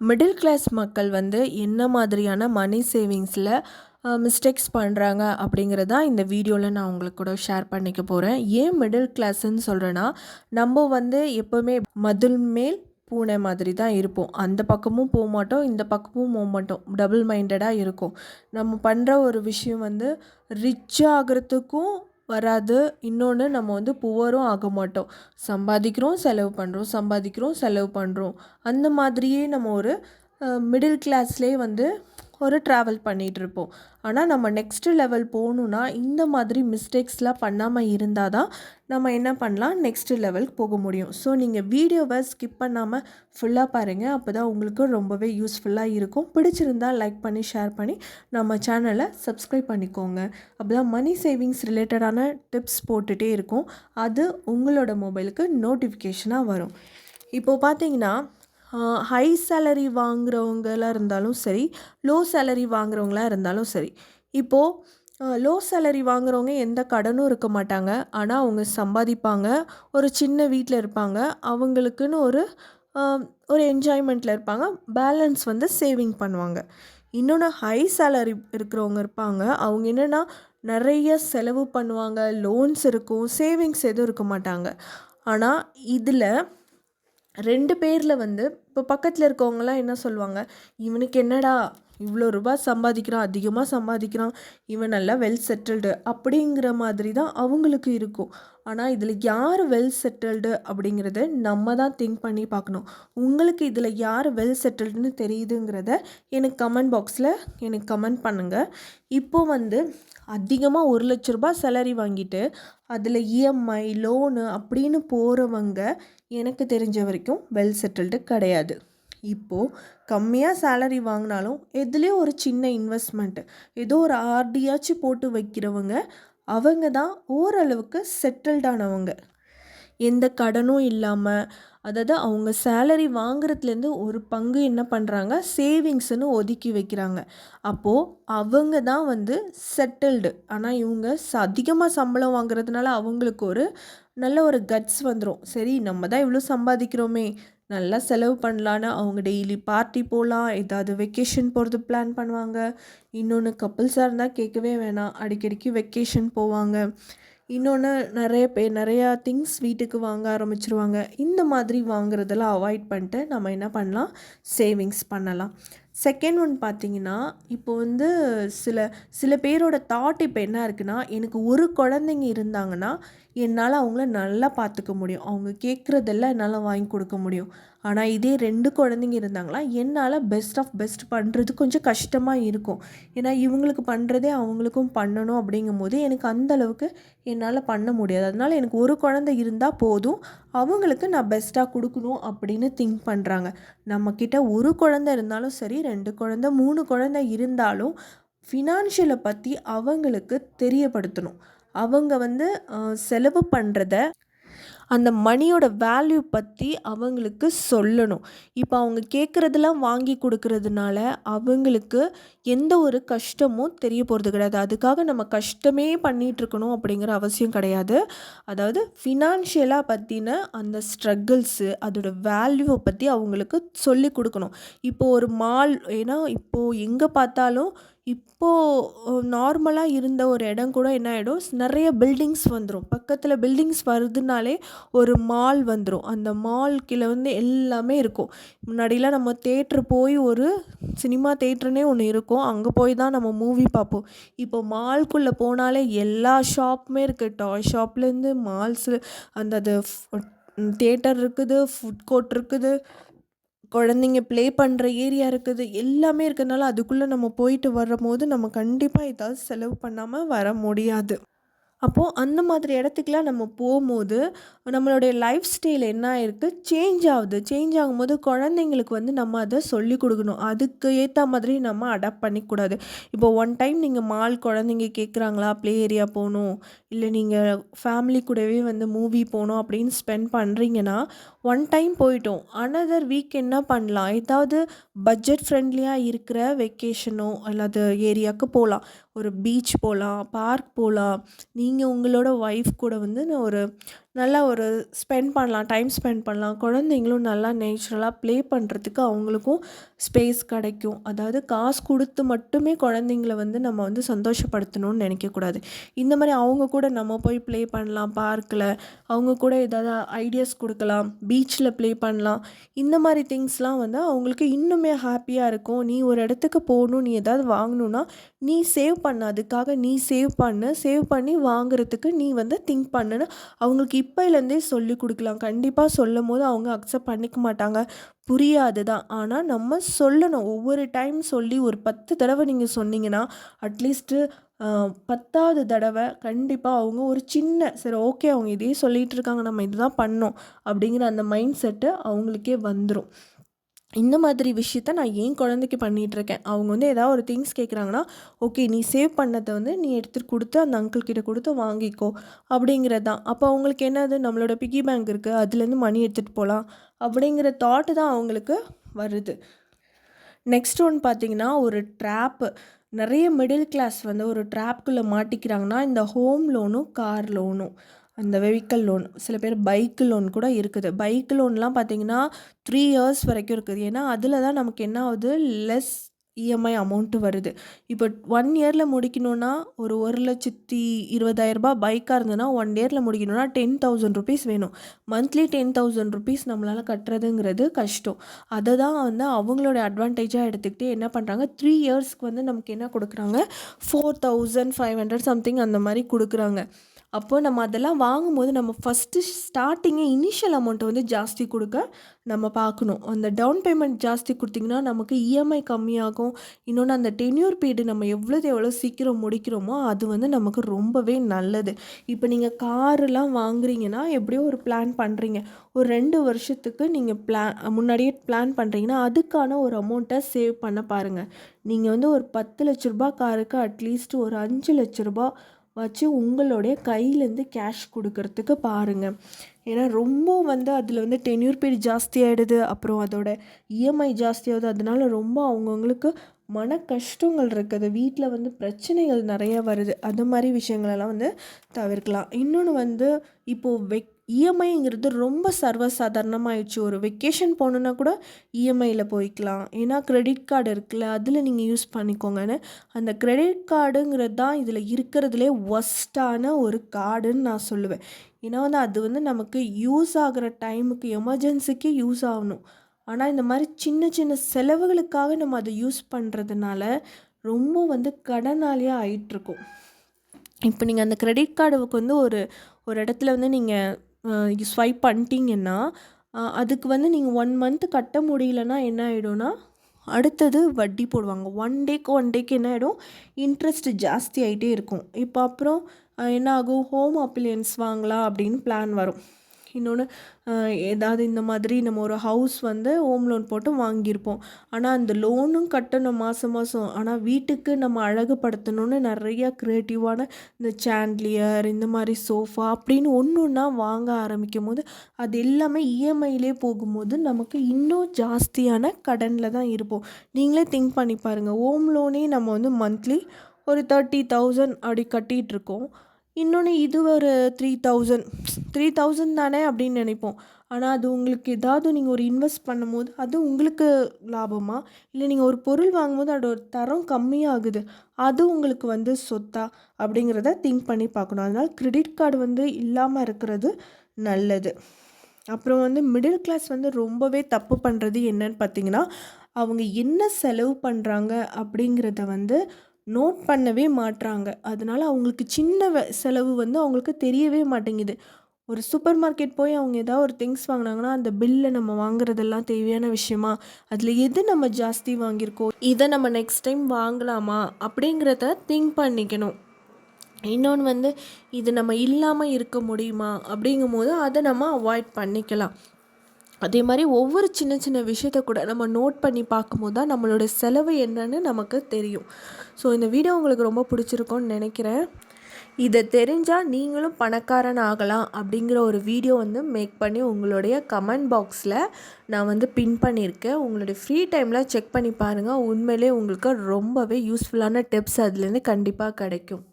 Middle class மக்கள் வந்து என்ன மாதிரியான மணி சேவிங்ஸில் மிஸ்டேக்ஸ் பண்ணுறாங்க அப்படிங்கிறது தான் இந்த வீடியோவில் நான் உங்களுக்கு கூட ஷேர் பண்ணிக்க போகிறேன் ஏன் மிடில் கிளாஸ்ன்னு சொல்கிறேன்னா நம்ம வந்து எப்போவுமே மதில் மேல் பூனை மாதிரி தான் இருப்போம். அந்த பக்கமும் போக மாட்டோம் இந்த பக்கமும் போக மாட்டோம். டபுள் மைண்டடாக இருக்கும். நம்ம பண்ணுற ஒரு விஷயம் வந்து ரிச் ஆகிறதுக்கும் வராது. இன்னொன்று நம்ம வந்து புவரும் ஆக மாட்டோம். சம்பாதிக்கிறோம் செலவு பண்ணுறோம் சம்பாதிக்கிறோம் செலவு பண்ணுறோம் அந்த மாதிரியே நம்ம ஒரு மிடில் கிளாஸ்லேயே வந்து ஒரு ட்ராவல் பண்ணிகிட்ருப்போம் ஆனால் நம்ம நெக்ஸ்ட்டு லெவல் போகணுன்னா இந்த மாதிரி மிஸ்டேக்ஸ்லாம் பண்ணாமல் இருந்தால் தான் நம்ம என்ன பண்ணலாம்? நெக்ஸ்ட்டு லெவலுக்கு போக முடியும். ஸோ நீங்கள் வீடியோவை ஸ்கிப் பண்ணாமல் ஃபுல்லாக பாருங்கள் அப்போ தான் உங்களுக்கு ரொம்பவே யூஸ்ஃபுல்லாக இருக்கும். பிடிச்சிருந்தால் லைக் பண்ணி ஷேர் பண்ணி நம்ம சேனலை சப்ஸ்கிரைப் பண்ணிக்கோங்க. அப்போ தான் மணி சேவிங்ஸ் ரிலேட்டடான டிப்ஸ் போட்டுகிட்டே இருக்கும். அது உங்களோட மொபைலுக்கு நோட்டிஃபிகேஷனாக வரும். இப்போது பார்த்தீங்கன்னா ஹை சேலரி வாங்குறவங்களாக இருந்தாலும் சரி லோ சேலரி வாங்குறவங்களாக இருந்தாலும் சரி. இப்போது லோ சேலரி வாங்குறவங்க எந்த கடனும் இருக்க மாட்டாங்க. ஆனால் அவங்க சம்பாதிப்பாங்க. ஒரு சின்ன வீட்டில் இருப்பாங்க. அவங்களுக்குன்னு ஒரு ஒரு என்ஜாய்மெண்ட்டில் இருப்பாங்க. பேலன்ஸ் வந்து சேவிங் பண்ணுவாங்க. இன்னொன்று ஹை சேலரி இருக்கிறவங்க இருப்பாங்க. அவங்க என்னென்னா நிறைய செலவு பண்ணுவாங்க. லோன்ஸ் இருக்கும். சேவிங்ஸ் எதுவும் இருக்க மாட்டாங்க. ஆனால் இதில் ரெண்டு பேரில் வந்து இப்போ பக்கத்தில் இருக்கவங்களாம் என்ன சொல்லுவாங்க? இவனுக்கு என்னடா இவ்வளோ ரூபா சம்பாதிக்கிறான் அதிகமாக சம்பாதிக்கிறான் இவன் நல்லா வெல் செட்டில்டு அப்படிங்கிற மாதிரி தான் அவங்களுக்கு இருக்கும். ஆனால் இதில் யார் வெல் செட்டில்டு அப்படிங்கிறத நம்ம தான் திங்க் பண்ணி பார்க்கணும். உங்களுக்கு இதில் யார் வெல் செட்டில்டுன்னு தெரியுதுங்கிறத எனக்கு கமெண்ட் பாக்ஸில் எனக்கு கமெண்ட் பண்ணுங்கள் இப்போ வந்து அதிகமாக ஒரு லட்ச ரூபாய் சேலரி வாங்கிட்டு அதில் இஎம்ஐ லோனு அப்படின்னு போகிறவங்க எனக்கு தெரிஞ்ச வரைக்கும் வெல் செட்டில்டு கிடையாது. இப்போது கம்மியாக சேலரி வாங்கினாலும் எதுலேயும் ஒரு சின்ன இன்வெஸ்ட்மெண்ட்டு ஏதோ ஒரு ஆர்டியாச்சும் போட்டு வைக்கிறவங்க அவங்க தான் ஓரளவுக்கு செட்டில்டானவங்க எந்த கடனும் இல்லாமல் அதாவது அவங்க சேலரி வாங்குறதுலேருந்து ஒரு பங்கு என்ன பண்ணுறாங்க சேவிங்ஸ்னு ஒதுக்கி வைக்கிறாங்க. அப்போது அவங்க தான் வந்து செட்டில்டு ஆனால் இவங்க அதிகமாக சம்பளம் வாங்குறதுனால அவங்களுக்கு ஒரு நல்ல ஒரு கட்ஸ் வந்துடும் சரி நம்ம தான் இவ்வளோ சம்பாதிக்கிறோமே நல்லா செலவு பண்ணலான்னு அவங்க டெய்லி பார்ட்டி போகலாம் ஏதாவது வெக்கேஷன் போகிறது பிளான் பண்ணுவாங்க. இன்னொன்று கப்புள்ஸாக இருந்தால் கேட்கவே வேணாம். அடிக்கடிக்கு வெக்கேஷன் போவாங்க. இன்னொன்று நிறைய பேர் நிறையா திங்ஸ் வீட்டுக்கு வாங்க ஆரம்பிச்சிருவாங்க. இந்த மாதிரி வாங்குறதெல்லாம் அவாய்ட் பண்ணிட்டு நம்ம என்ன பண்ணலாம்? சேவிங்ஸ் பண்ணலாம். செகண்ட் ஒன் பார்த்திங்கன்னா இப்போ வந்து சில சில பேரோட தாட் இப்போ என்ன இருக்குன்னா எனக்கு ஒரு குழந்தைங்க இருந்தாங்கன்னா என்னால் அவங்கள நல்லா பார்த்துக்க முடியும். அவங்க கேட்குறதெல்லாம் என்னால் வாங்கி கொடுக்க முடியும். ஆனால் இதே ரெண்டு குழந்தைங்க இருந்தாங்களா என்னால் பெஸ்ட் ஆஃப் பெஸ்ட் பண்ணுறது கொஞ்சம் கஷ்டமாக இருக்கும். ஏன்னா இவங்களுக்கு பண்ணுறதே அவங்களுக்கும் பண்ணணும் அப்படிங்கும்போது எனக்கு அந்த அளவுக்கு என்னால் பண்ண முடியாது. அதனால் எனக்கு ஒரு குழந்தை இருந்தால் போதும் அவங்களுக்கு நான் பெஸ்ட்டாக கொடுக்கணும் அப்படின்னு திங்க் பண்ணுறாங்க நம்மக்கிட்ட ஒரு குழந்தை இருந்தாலும் சரி ரெண்டு குழந்தை மூணு குழந்தை இருந்தாலும் ஃபினான்ஷியலை பற்றி அவங்களுக்கு தெரியப்படுத்தணும். அவங்க வந்து செலவு பண்ணுறத அந்த மணியோட வேல்யூ பற்றி அவங்களுக்கு சொல்லணும். இப்போ அவங்க கேட்குறதெல்லாம் வாங்கி கொடுக்கறதுனால அவங்களுக்கு எந்த ஒரு கஷ்டமும் தெரிய போகிறது கிடையாது. அதுக்காக நம்ம கஷ்டமே பண்ணிகிட்ருக்கணும் அப்படிங்கிற அவசியம் கிடையாது. அதாவது ஃபினான்ஷியலாக பற்றின அந்த ஸ்ட்ரகிள்ஸு அதோட வேல்யூவை பற்றி அவங்களுக்கு சொல்லி கொடுக்கணும். இப்போது ஒரு மால் ஏன்னா இப்போது எங்கே பார்த்தாலும் இப்போது நார்மலாக இருந்த ஒரு இடம் கூட என்ன ஆகிடும் நிறைய பில்டிங்ஸ் வந்துடும் பக்கத்தில் பில்டிங்ஸ் வருதுனாலே ஒரு மால் வந்துடும் அந்த மால் கீழே வந்து எல்லாமே இருக்கும். முன்னாடிலாம் நம்ம தேட்ரு போய் ஒரு சினிமா தேட்ருனே ஒன்று இருக்கும். அங்கே போய் தான் நம்ம மூவி பார்ப்போம். இப்போ மால்குள்ளே போனாலே எல்லா ஷாப்புமே இருக்குது டாய் ஷாப்லேருந்து மால்ஸு அந்த அது தேட்டர் இருக்குது ஃபுட் கோர்ட் இருக்குது. குழந்தைங்க ப்ளே பண்ணுற ஏரியா இருக்குது எல்லாமே இருக்கிறதுனால அதுக்குள்ளே நம்ம போயிட்டு வரும்போது நம்ம கண்டிப்பாக ஏதாவது செலவு பண்ணாமல் வர முடியாது. அப்போது அந்த மாதிரி இடத்துக்குலாம் நம்ம போகும்போது நம்மளுடைய லைஃப் ஸ்டைல் என்ன ஆயிருக்கு? சேஞ்ச் ஆகுது. சேஞ்ச் ஆகும்போது குழந்தைங்களுக்கு வந்து நம்ம அதை சொல்லி கொடுக்கணும். அதுக்கு ஏற்ற மாதிரி நம்ம அடாப்ட் பண்ணிக்கூடாது. இப்போ ஒன் டைம் நீங்கள் மால் குழந்தைங்க கேட்குறாங்களா ப்ளே ஏரியா போகணும். இல்லை நீங்கள் ஃபேமிலி கூடவே வந்து மூவி போகணும் அப்படின்னு ஸ்பெண்ட் பண்ணுறீங்கன்னா ஒன் டைம் போயிட்டோம். அனதர் வீக் என்ன பண்ணலாம்? ஏதாவது பட்ஜெட் ஃப்ரெண்ட்லியாக இருக்கிற வெக்கேஷனோ அல்லது ஏரியாவுக்கு போகலாம். ஒரு பீச் போகலாம் பார்க் போகலாம். நீ நீங்கள் உங்களோட ஒய்ஃப் கூட வந்து நான் ஒரு நல்லா ஒரு ஸ்பெண்ட் பண்ணலாம் டைம் ஸ்பெண்ட் பண்ணலாம். குழந்தைங்களும் நல்லா நேச்சுரலாக ப்ளே பண்ணுறதுக்கு அவங்களுக்கும் ஸ்பேஸ் கிடைக்கும். அதாவது காசு கொடுத்து மட்டுமே குழந்தைங்கள வந்து நம்ம வந்து சந்தோஷப்படுத்தணும்னு நினைக்கக்கூடாது. இந்த மாதிரி அவங்க கூட நம்ம போய் ப்ளே பண்ணலாம் பார்க்கில் அவங்க கூட ஏதாவது ஐடியாஸ் கொடுக்கலாம் பீச்சில் ப்ளே பண்ணலாம். இந்த மாதிரி திங்ஸ்லாம் வந்து அவங்களுக்கு இன்னுமே ஹாப்பியாக இருக்கும். நீ ஒரு இடத்துக்கு போகணும் நீ ஏதாவது வாங்கணுன்னா நீ சேவ் பண்ண. அதுக்காக நீ சேவ் பண்ணு. சேவ் பண்ணி வாங்குறதுக்கு நீ வந்து திங்க் பண்ணுன்னு அவங்களுக்கு இப்போலேருந்தே சொல்லி கொடுக்கலாம். கண்டிப்பாக சொல்லும் போது அவங்க அக்செப்ட் பண்ணிக்க மாட்டாங்க. புரியாது தான் ஆனால் நம்ம சொல்லணும். ஒவ்வொரு டைம் சொல்லி ஒரு பத்து தடவை நீங்கள் சொன்னீங்கன்னா அட்லீஸ்ட்டு பத்தாவது தடவை கண்டிப்பாக அவங்க ஒரு சின்ன சரி ஓகே அவங்க இதே சொல்லிகிட்டு இருக்காங்க. நம்ம இதுதான் பண்ணோம் அப்படிங்கிற அந்த மைண்ட் செட்டு அவங்களுக்கே வந்துடும் இந்த மாதிரி விஷயத்த நான் ஏன் குழந்தைக்கு பண்ணிகிட்ருக்கேன் அவங்க வந்து ஏதாவது ஒரு திங்ஸ் கேட்குறாங்கன்னா ஓகே நீ சேவ் பண்ணதை வந்து நீ எடுத்துகிட்டு கொடுத்து அந்த அங்கிள் கிட்ட கொடுத்து வாங்கிக்கோ அப்படிங்கிறது தான் அப்போ அவங்களுக்கு என்னது? நம்மளோட பிக்கி பேங்க் இருக்குது அதுலேருந்து மணி எடுத்துகிட்டு போகலாம் அப்படிங்கிற தாட்டு தான் அவங்களுக்கு வருது. நெக்ஸ்ட் ஒன் பார்த்திங்கன்னா ஒரு ட்ராப்பு நிறைய மிடில் கிளாஸ் வந்து ஒரு ட்ராப்குள்ளே மாட்டிக்கிறாங்கன்னா இந்த ஹோம் லோனும் கார் லோனும் அந்த வெஹிக்கல் லோன் சில பேர் பைக்கு லோன் கூட இருக்குது. பைக் லோன்லாம் பார்த்தீங்கன்னா த்ரீ இயர்ஸ் வரைக்கும் இருக்குது. ஏன்னா அதில் தான் நமக்கு என்ன ஆகுது? லெஸ் இஎம்ஐ அமௌண்ட்டு வருது. இப்போ ஒன் இயரில் முடிக்கணுன்னா ஒரு ஒரு லட்சத்தி இருபதாயிரரூபா பைக்காக இருந்ததுன்னா ஒன் இயரில் முடிக்கணுன்னா டென் தௌசண்ட் ருபீஸ் வேணும். மந்த்லி டென் தௌசண்ட் ருபீஸ் நம்மளால் கட்டுறதுங்கிறது கஷ்டம். அதை தான் வந்து அவங்களோட அட்வான்டேஜாக எடுத்துக்கிட்டு என்ன பண்ணுறாங்க த்ரீ இயர்ஸ்க்கு வந்து நமக்கு என்ன கொடுக்குறாங்க? Four thousand five hundred something அந்த மாதிரி கொடுக்குறாங்க. அப்போது நம்ம அதெல்லாம் வாங்கும்போது நம்ம ஃபஸ்ட்டு ஸ்டார்டிங்கே இனிஷியல் அமௌண்ட்டை வந்து ஜாஸ்தி கொடுக்க நம்ம பார்க்கணும். அந்த டவுன் பேமெண்ட் ஜாஸ்தி கொடுத்திங்கன்னா நமக்கு இஎம்ஐ கம்மியாகும். இன்னொன்று அந்த டென்யூர் பீரியடு நம்ம எவ்வளோது எவ்வளோ சீக்கிரம் முடிக்கிறோமோ அது வந்து நமக்கு ரொம்பவே நல்லது. இப்போ நீங்கள் காருலாம் வாங்குறீங்கன்னா எப்படியோ ஒரு பிளான் பண்ணுறீங்க ஒரு ரெண்டு வருஷத்துக்கு நீங்கள் பிளான் முன்னாடியே பிளான் பண்ணுறீங்கன்னா அதுக்கான ஒரு அமௌண்ட்டை சேவ் பண்ண பாருங்கள் நீங்கள் வந்து ஒரு பத்து லட்ச ரூபா காருக்கு அட்லீஸ்ட் ஒரு அஞ்சு லட்ச ரூபா வச்சு உங்களுடைய கையிலேருந்து கேஷ் கொடுக்கறதுக்கு பாருங்கள் ஏன்னா ரொம்ப வந்து அதில் வந்து டென்யூர் பீரியட் ஜாஸ்தி ஆகிடுது அப்புறம் அதோட இஎம்ஐ ஜாஸ்தியாகுது அதனால ரொம்ப அவங்கவுங்களுக்கு மன கஷ்டங்கள் இருக்குது. வீட்டில் வந்து பிரச்சனைகள் நிறையா வருது. அது மாதிரி விஷயங்களெல்லாம் வந்து தவிர்க்கலாம். இன்னொன்று வந்து இப்போது வெக் இஎம்ஐங்கிறது ரொம்ப சர்வசாதாரணமாகிடுச்சு ஒரு வெக்கேஷன் போகணுன்னா கூட இஎம்ஐயில் போய்க்கலாம். ஏன்னா க்ரெடிட் கார்டு இருக்குல்ல அதில் நீங்கள் யூஸ் பண்ணிக்கோங்கன்னு. அந்த க்ரெடிட் கார்டுங்கிறது தான் இதில் இருக்கிறதுலே ஒஸ்ட்டான ஒரு கார்டுன்னு நான் சொல்லுவேன். ஏன்னா வந்து அது வந்து நமக்கு யூஸ் ஆகிற டைமுக்கு எமர்ஜென்சிக்கு யூஸ் ஆகணும். ஆனால் இந்த மாதிரி சின்ன சின்ன செலவுகளுக்காக நம்ம அதை யூஸ் பண்ணுறதுனால ரொம்ப வந்து கடனாளியாக ஆயிட்டுருக்கும். இப்போ நீங்கள் அந்த க்ரெடிட் கார்டுக்கு வந்து ஒரு ஒரு இடத்துல வந்து நீங்கள் ஸ்வைப் பண்ணிட்டீங்கன்னா அதுக்கு வந்து நீங்கள் ஒன் மந்த் கட்ட முடியலன்னா என்ன ஆகிடும்னா அடுத்தது வட்டி போடுவாங்க. ஒன் டேக்கு ஒன் டேக்கு என்ன ஆகிடும் இன்ட்ரெஸ்ட் ஜாஸ்தி ஆகிட்டே இருக்கும். இப்போ அப்புறம் என்ன ஆகும்? ஹோம் அப்ளையன்ஸ் வாங்கலாம் அப்படின்னு பிளான் வரும். இன்னொன்று ஏதாவது இந்த மாதிரி நம்ம ஒரு ஹவுஸ் வந்து ஹோம் லோன் போட்டு வாங்கியிருப்போம். ஆனால் அந்த லோனும் கட்டணும் மாதம் மாதம் ஆனால் வீட்டுக்கு நம்ம அழகுபடுத்தணும்னு நிறையா க்ரியேட்டிவான இந்த சாண்ட்லியர் இந்த மாதிரி சோஃபா அப்படின்னு ஒன்று ஒன்றா வாங்க ஆரம்பிக்கும் போது அது எல்லாமே இஎம்ஐலே போகும்போது நமக்கு இன்னும் ஜாஸ்தியான கடனில் தான் இருப்போம். நீங்களே திங்க் பண்ணி பாருங்கள் ஹோம் லோனே நம்ம வந்து மந்த்லி ஒரு தேர்ட்டி தௌசண்ட் அப்படி கட்டிகிட்ருக்கோம் இன்னொன்று இது ஒரு த்ரீ தௌசண்ட் த்ரீ தௌசண்ட் தானே அப்படின்னு நினைப்போம். ஆனால் அது உங்களுக்கு ஏதாவது நீங்கள் ஒரு இன்வெஸ்ட் பண்ணும்போது அது உங்களுக்கு லாபமா? இல்லை நீங்கள் ஒரு பொருள் வாங்கும்போது அதோட தரம் கம்மியாகுது. அது உங்களுக்கு வந்து சொத்தா? அப்படிங்கிறத திங்க் பண்ணி பார்க்கணும். அதனால் கிரெடிட் கார்டு வந்து இல்லாமல் இருக்கிறது நல்லது. அப்புறம் வந்து மிடில் கிளாஸ் வந்து ரொம்பவே தப்பு பண்ணுறது என்னன்னு பார்த்தீங்கன்னா அவங்க என்ன செலவு பண்ணுறாங்க அப்படிங்கிறத வந்து நோட் பண்ணவே மாட்றாங்க. அதனால் அவங்களுக்கு சின்ன வ செலவு வந்து அவங்களுக்கு தெரியவே மாட்டேங்குது. ஒரு சூப்பர் மார்க்கெட் போய் அவங்க ஏதாவது ஒரு திங்ஸ் வாங்கினாங்கன்னா அந்த பில்லை நம்ம வாங்குறதெல்லாம் தேவையான விஷயமா? அதில் எது நம்ம ஜாஸ்தி வாங்கியிருக்கோம் இதை நம்ம நெக்ஸ்ட் டைம் வாங்கலாமா? அப்படிங்கிறத திங்க் பண்ணிக்கணும். இன்னொன்று வந்து இது நம்ம இல்லாமல் இருக்க முடியுமா? அப்படிங்கும் போது அதை நம்ம அவாய்ட் பண்ணிக்கலாம். அதே மாதிரி ஒவ்வொரு சின்ன சின்ன விஷயத்த கூட நம்ம நோட் பண்ணி பார்க்கும்போது தான் நம்மளோட செலவு என்னன்னு நமக்கு தெரியும். ஸோ இந்த வீடியோ உங்களுக்கு ரொம்ப பிடிச்சிருக்கோன்னு நினைக்கிறேன். இதை தெரிஞ்சால் நீங்களும் பணக்காரன் ஆகலாம் அப்படிங்கிற ஒரு வீடியோ வந்து மேக் பண்ணி உங்களுடைய கமெண்ட் பாக்ஸில் நான் வந்து பின் பண்ணியிருக்கேன். உங்களுடைய ஃப்ரீ டைமில் செக் பண்ணி பாருங்கள் உண்மையிலே உங்களுக்கு ரொம்பவே யூஸ்ஃபுல்லான டிப்ஸ் அதுலேருந்து கண்டிப்பாக கிடைக்கும்.